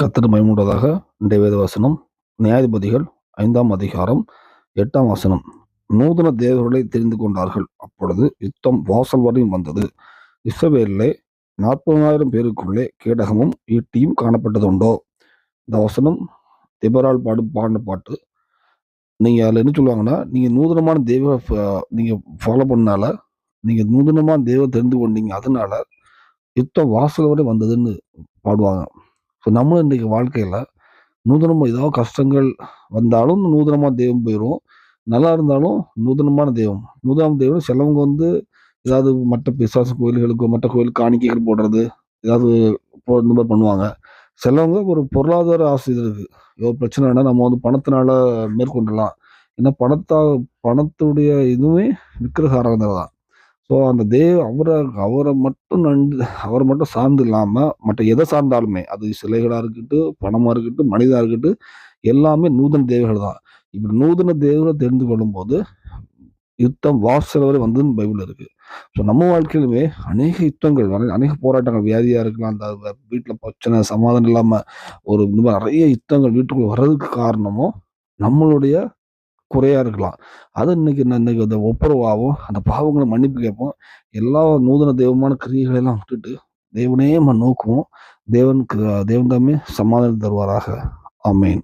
கத்தர் மயமுண்டதாக இன்றைய வேத வசனம். நியாயாதிபதிகள் ஐந்தாம் அதிகாரம் எட்டாம் வசனம். நூதன தேவர்களை தெரிந்து கொண்டார்கள். அப்பொழுது யுத்தம் வாசல் வரையும் வந்தது. இஸ்ரவேலிலே நாற்பதாயிரம் பேருக்குள்ளே கேடகமும் ஈட்டியும் காணப்பட்டதுண்டோ? இந்த வசனம் திபரால் பாடு பாடின பாட்டு. நீங்கள் அதில் என்ன சொல்லுவாங்கன்னா நீங்கள் நூதனமான தெய்வ நீங்கள் ஃபாலோ பண்ணால நீங்கள் நூதனமான தெய்வம் தெரிந்து கொண்டீங்க. அதனால யுத்தம் வாசல் வரை வந்ததுன்னு பாடுவாங்க. ஸோ நம்மளும் இன்றைக்கி வாழ்க்கையில் நூதனமாக ஏதாவது கஷ்டங்கள் வந்தாலும் நூதனமாக தெய்வம் போயிடும் நல்லா இருந்தாலும் நூதனமான தெய்வம். நூதன தெய்வம் சிலவங்க வந்து ஏதாவது மற்ற பிசாசு கோயில்களுக்கு மற்ற கோயிலுக்கு காணிக்கைகள் போடுறது ஏதாவது போ இந்த மாதிரி பண்ணுவாங்க. சிலவங்க ஒரு பொருளாதார ஆசை இருக்குது ஏதோ பிரச்சனைனா நம்ம வந்து பணத்தினால மேற்கொண்டலாம் ஏன்னா பணத்தா பணத்துடைய இதுவுமே விக்கிரகாரம் தான். ஸோ அந்த தேவ அவரை அவரை மட்டும் நண்டு அவரை மட்டும் சார்ந்து இல்லாமல் மற்ற எதை சார்ந்தாலுமே அது சிலைகளாக இருக்கட்டும் பணமாக இருக்கட்டும் மனிதாக இருக்கட்டும் எல்லாமே நூதன தேவைகள் தான். இப்படி நூதன தேவரை தெரிந்து கொள்ளும்போது யுத்தம் வாசல் வரை வந்ததுன்னு பைபிள் இருக்குது ஸோ நம்ம வாழ்க்கையிலுமே அநேக யுத்தங்கள் வர- அநேக போராட்டங்கள் வியாதியாக இருக்கலாம் அந்த வீட்டில் பிரச்சனை சமாதானம் இல்லாமல் ஒரு இந்த மாதிரி நிறைய யுத்தங்கள் வீட்டுக்குள்ளே வர்றதுக்கு காரணமும் நம்மளுடைய குறையாக இருக்கலாம். அது இன்னைக்கு நான் இன்னைக்கு அந்த ஒப்புரவாகவும் அந்த பாவங்களை மன்னிப்பு கேட்போம். எல்லா நூதன தெய்வமான கிரியைகளெல்லாம் விட்டுட்டு தேவனே நம்ம நோக்குவோம். தேவனுக்கு தேவன் தாமே சமாதானம் தருவாராக. ஆமென்.